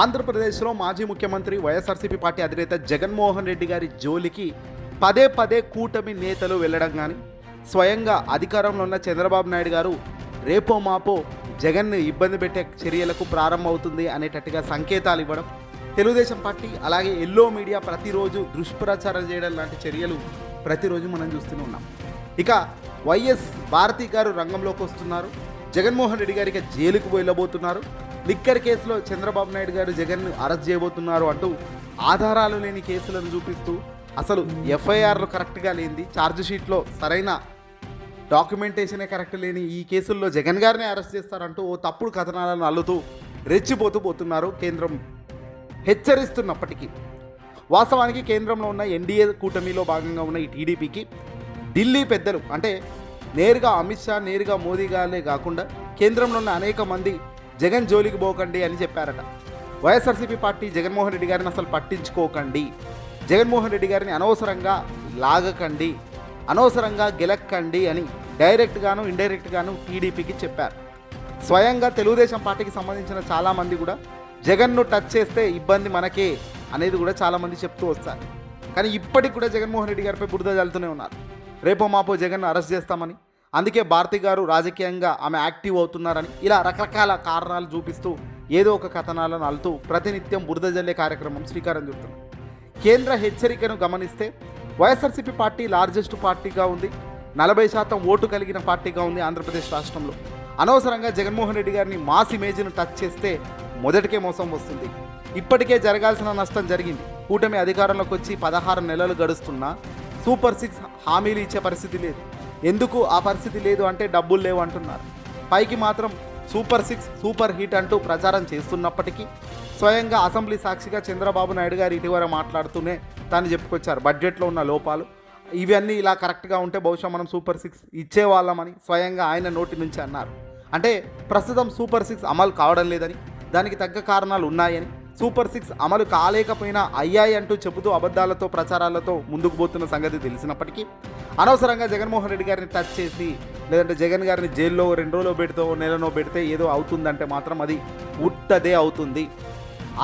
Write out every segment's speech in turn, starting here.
ఆంధ్రప్రదేశ్లో మాజీ ముఖ్యమంత్రి వైఎస్ఆర్సీపీ పార్టీ అధినేత జగన్మోహన్ రెడ్డి గారి జోలికి పదే పదే కూటమి నేతలు వెళ్ళడం కానీ స్వయంగా అధికారంలో ఉన్న చంద్రబాబు నాయుడు గారు రేపో మాపో జగన్ను ఇబ్బంది పెట్టే చర్యలకు ప్రారంభమవుతుంది అనేటట్టుగా సంకేతాలు ఇవ్వడం తెలుగుదేశం పార్టీ అలాగే ఎల్లో మీడియా ప్రతిరోజు దుష్ప్రచారం చేయడం లాంటి చర్యలు ప్రతిరోజు మనం చూస్తూనే ఉన్నాం. ఇక వైఎస్ భారతి గారు రంగంలోకి వస్తున్నారు. జగన్మోహన్ రెడ్డి గారికి జైలుకు వెళ్ళబోతున్నారు. లిక్కర్ కేసులో చంద్రబాబు నాయుడు గారు జగన్ను అరెస్ట్ చేయబోతున్నారు అంటూ ఆధారాలు లేని కేసులను చూపిస్తూ అసలు ఎఫ్ఐఆర్లు కరెక్ట్గా లేనిది ఛార్జ్ షీట్లో సరైన డాక్యుమెంటేషనే కరెక్ట్ లేని ఈ కేసుల్లో జగన్ గారిని అరెస్ట్ చేస్తారంటూ ఓ తప్పుడు కథనాలను అల్లుతూ రెచ్చిపోతూ పోతున్నారు కేంద్రం హెచ్చరిస్తున్నప్పటికీ. వాస్తవానికి కేంద్రంలో ఉన్న ఎన్డీఏ కూటమిలో భాగంగా ఉన్న ఈ టీడీపీకి ఢిల్లీ పెద్దలు అంటే నేరుగా అమిత్ షా నేరుగా మోదీ గారే కాకుండా కేంద్రంలో ఉన్న అనేక మంది జగన్ జోలికి పోకండి అని చెప్పారట. వైఎస్ఆర్సీపీ పార్టీ జగన్మోహన్ రెడ్డి గారిని అసలు పట్టించుకోకండి. జగన్మోహన్ రెడ్డి గారిని అనవసరంగా లాగకండి అనవసరంగా గెలక్కండి అని డైరెక్ట్గాను ఇండైరెక్ట్గాను టీడీపీకి చెప్పారు. స్వయంగా తెలుగుదేశం పార్టీకి సంబంధించిన చాలామంది కూడా జగన్ను టచ్ చేస్తే ఇబ్బంది మనకే అనేది కూడా చాలామంది చెప్తూ వస్తారు. కానీ ఇప్పటికి కూడా జగన్మోహన్ రెడ్డి గారిపై బురద జల్లుతూనే ఉన్నారు. రేపో మాపో జగన్ అరెస్ట్ చేస్తామని అందుకే భారతి గారు రాజకీయంగా ఆమె యాక్టివ్ అవుతున్నారని ఇలా రకరకాల కారణాలు చూపిస్తూ ఏదో ఒక కథనాలను అల్లుతూ ప్రతినిత్యం బురద జల్లే కార్యక్రమం శ్రీకారం చుడుతున్నారు. కేంద్ర హెచ్చరికను గమనిస్తే వైఎస్ఆర్సీపీ పార్టీ లార్జెస్ట్ పార్టీగా ఉంది. నలభై శాతం ఓటు కలిగిన పార్టీగా ఉంది ఆంధ్రప్రదేశ్ రాష్ట్రంలో. అనవసరంగా జగన్మోహన్ రెడ్డి గారిని మాస్ ఇమేజ్ను టచ్ చేస్తే మొదటికే మోసం వస్తుంది. ఇప్పటికే జరగాల్సిన నష్టం జరిగింది. కూటమి అధికారంలోకి వచ్చి పదహారు నెలలు గడుస్తున్నా సూపర్ సిక్స్ హామీలు ఇచ్చే పరిస్థితి లేదు. ఎందుకు ఆ పరిస్థితి లేదు అంటే డబ్బులు లేవు అంటున్నారు. పైకి మాత్రం సూపర్ సిక్స్ సూపర్ హిట్ అంటూ ప్రచారం చేస్తున్నప్పటికీ స్వయంగా అసెంబ్లీ సాక్షిగా చంద్రబాబు నాయుడు గారు ఇటీవల మాట్లాడుతూనే తాను చెప్పుకొచ్చారు బడ్జెట్లో ఉన్న లోపాలు. ఇవన్నీ ఇలా కరెక్ట్గా ఉంటే బహుశా మనం సూపర్ సిక్స్ ఇచ్చేవాళ్ళమని స్వయంగా ఆయన నోటి నుంచి అన్నారు. అంటే ప్రస్తుతం సూపర్ సిక్స్ అమలు కావడం లేదని దానికి తగ్గ కారణాలు ఉన్నాయని సూపర్ సిక్స్ అమలు కాలేకపోయినా అయ్యాయి అంటూ చెబుతూ అబద్ధాలతో ప్రచారాలతో ముందుకు పోతున్న సంగతి తెలిసినప్పటికీ అనవసరంగా జగన్మోహన్ రెడ్డి గారిని టచ్ చేసి లేదంటే జగన్ గారిని జైల్లో రెండు రోజులు పెడితే ఓ నెలలో పెడితే ఏదో అవుతుందంటే మాత్రం అది ఉట్టదే అవుతుంది.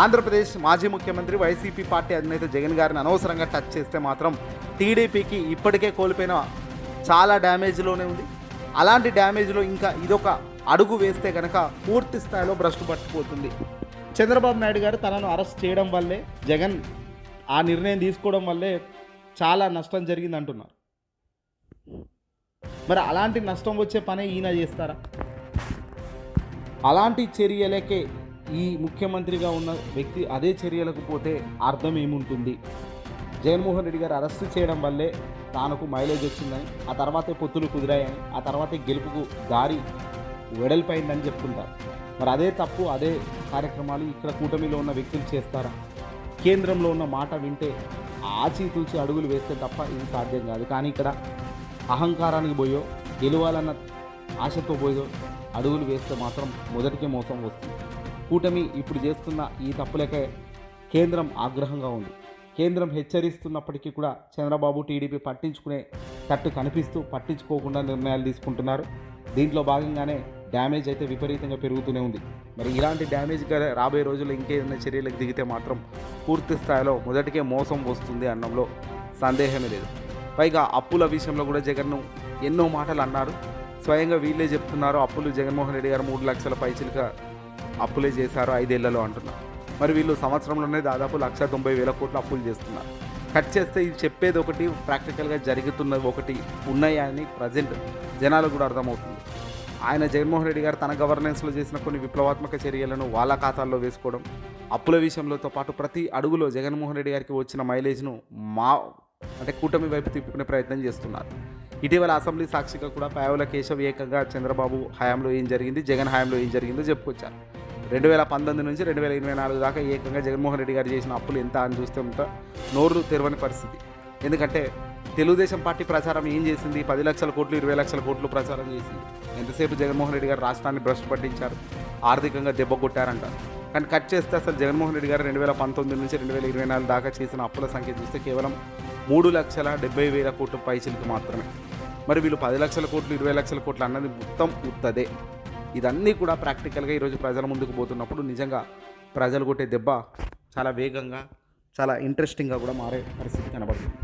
ఆంధ్రప్రదేశ్ మాజీ ముఖ్యమంత్రి వైసీపీ పార్టీ అధినేత జగన్ గారిని అనవసరంగా టచ్ చేస్తే మాత్రం టీడీపీకి ఇప్పటికే కోల్పోయిన చాలా డ్యామేజ్లోనే ఉంది. అలాంటి డ్యామేజ్లో ఇంకా ఇదొక అడుగు వేస్తే కనుక పూర్తి స్థాయిలో భ్రష్టు పట్టిపోతుంది. చంద్రబాబు నాయుడు గారు తనను అరెస్ట్ చేయడం వల్లే జగన్ ఆ నిర్ణయం తీసుకోవడం వల్లే చాలా నష్టం జరిగింది అంటున్నారు మరి అలాంటి నష్టం వచ్చే పనే ఈయన చేస్తారా? అలాంటి చర్యలకే ఈ ముఖ్యమంత్రిగా ఉన్న వ్యక్తి అదే చర్యలకు పోతే అర్థం ఏముంటుంది? జగన్మోహన్ రెడ్డి గారు అరెస్ట్ చేయడం వల్లే తనకు మైలేజ్ వచ్చిందని ఆ తర్వాతే పొత్తులు కుదిరాయని ఆ తర్వాతే గెలుపుకు దారి వెడల్పైందని చెప్తుంటారు మరి అదే తప్పు అదే కార్యక్రమాలు ఇక్కడ కూటమిలో ఉన్న వ్యక్తులు చేస్తారా? కేంద్రంలో ఉన్న మాట వింటే ఆచితూచి అడుగులు వేస్తే తప్ప ఇది సాధ్యం కాదు. కానీ ఇక్కడ అహంకారానికి పోయో గెలవాలన్న ఆశతో పోయో అడుగులు వేస్తే మాత్రం మొదటికే మోసం వస్తుంది. కూటమి ఇప్పుడు చేస్తున్న ఈ తప్పులకే కేంద్రం ఆగ్రహంగా ఉంది. కేంద్రం హెచ్చరిస్తున్నప్పటికీ కూడా చంద్రబాబు టీడీపీ పట్టించుకునే తట్టు కనిపిస్తూ పట్టించుకోకుండా నిర్ణయాలు తీసుకుంటున్నారు. దీంట్లో భాగంగానే డ్యామేజ్ అయితే విపరీతంగా పెరుగుతూనే ఉంది. మరి ఇలాంటి డ్యామేజ్ కదా రాబోయే రోజుల్లో ఇంకేదైనా చర్యలకు దిగితే మాత్రం పూర్తి స్థాయిలో మొదటికే మోసం వస్తుంది అనడంలో సందేహమే లేదు. పైగా అప్పుల విషయంలో కూడా జగన్ను ఎన్నో మాటలు అన్నారు. స్వయంగా వీళ్ళే చెప్తున్నారు అప్పులు జగన్మోహన్ రెడ్డి గారు మూడు లక్షల పైచిలుక అప్పులే చేశారు ఐదేళ్ళలో అంటున్నారు. మరి వీళ్ళు సంవత్సరంలోనే దాదాపు లక్ష తొంభై వేల కోట్ల అప్పులు చేస్తున్నారు. కట్ చేస్తే ఇది చెప్పేది ఒకటి ప్రాక్టికల్గా జరుగుతున్నది ఒకటి ఉన్నాయని ప్రజెంట్ జనాలకు కూడా అర్థమవుతుంది. ఆయన జగన్మోహన్ రెడ్డి గారు తన గవర్నెన్స్లో చేసిన కొన్ని విప్లవాత్మక చర్యలను వాళ్ళ ఖాతాల్లో వేసుకోవడం అప్పుల విషయంలోతో పాటు ప్రతి అడుగులో జగన్మోహన్ రెడ్డి గారికి వచ్చిన మైలేజ్ను మా అంటే కూటమి వైపు తిప్పుకునే ప్రయత్నం చేస్తున్నారు. ఇటీవల అసెంబ్లీ సాక్షిగా కూడా పాయవుల కేశవ్ ఏకంగా చంద్రబాబు హయాంలో ఏం జరిగింది జగన్ హయాంలో ఏం జరిగిందో చెప్పుకొచ్చారు. రెండు వేల పంతొమ్మిది నుంచి రెండు వేల ఇరవై నాలుగు దాకా ఏకంగా జగన్మోహన్ రెడ్డి గారు చేసిన అప్పులు ఎంత అని చూస్తే అంత నోరు తెరవని పరిస్థితి. ఎందుకంటే తెలుగుదేశం పార్టీ ప్రచారం ఏం చేసింది? పది లక్షల కోట్లు ఇరవై లక్షల కోట్లు ప్రచారం చేసింది. ఎంతసేపు జగన్మోహన్ రెడ్డి గారు రాష్ట్రాన్ని భ్రష్టు పట్టించారు? ఆర్థికంగా దెబ్బ కొట్టారంటారు కానీ కట్ చేస్తే అసలు జగన్మోహన్ రెడ్డి గారు రెండు వేల పంతొమ్మిది నుంచి రెండు వేల ఇరవై నాలుగు దాకా చేసిన అప్పుల సంఖ్య చూస్తే కేవలం మూడు లక్షల డెబ్బై వేల కోట్ల పైసలకు మాత్రమే. మరి వీళ్ళు పది లక్షల కోట్లు ఇరవై లక్షల కోట్లు అన్నది మొత్తం ఉత్తదే. ఇదన్నీ కూడా ప్రాక్టికల్గా ఈరోజు ప్రజల ముందుకు పోతున్నప్పుడు నిజంగా ప్రజలు కొట్టే దెబ్బ చాలా వేగంగా చాలా ఇంట్రెస్టింగ్గా కూడా మారే పరిస్థితి కనబడుతుంది.